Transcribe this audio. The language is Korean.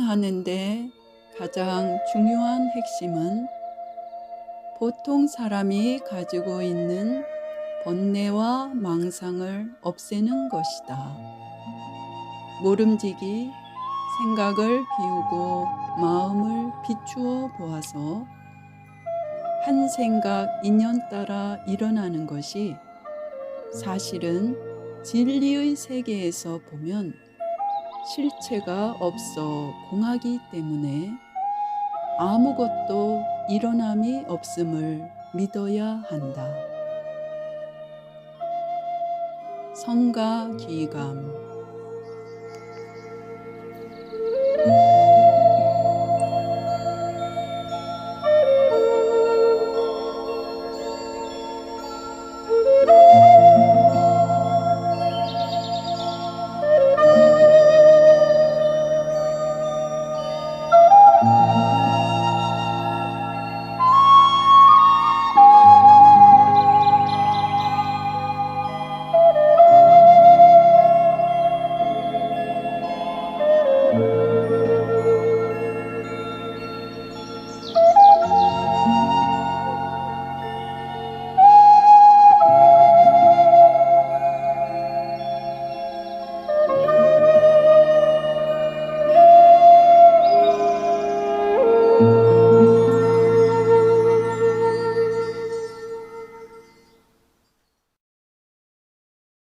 사는데 가장 중요한 핵심은 보통 사람이 가지고 있는 번뇌와 망상을 없애는 것이다. 모름지기 생각을 비우고 마음을 비추어 보아서 한 생각 인연 따라 일어나는 것이 사실은 진리의 세계에서 보면 실체가 없어 공하기 때문에 아무것도 일어남이 없음을 믿어야 한다. 성가 기감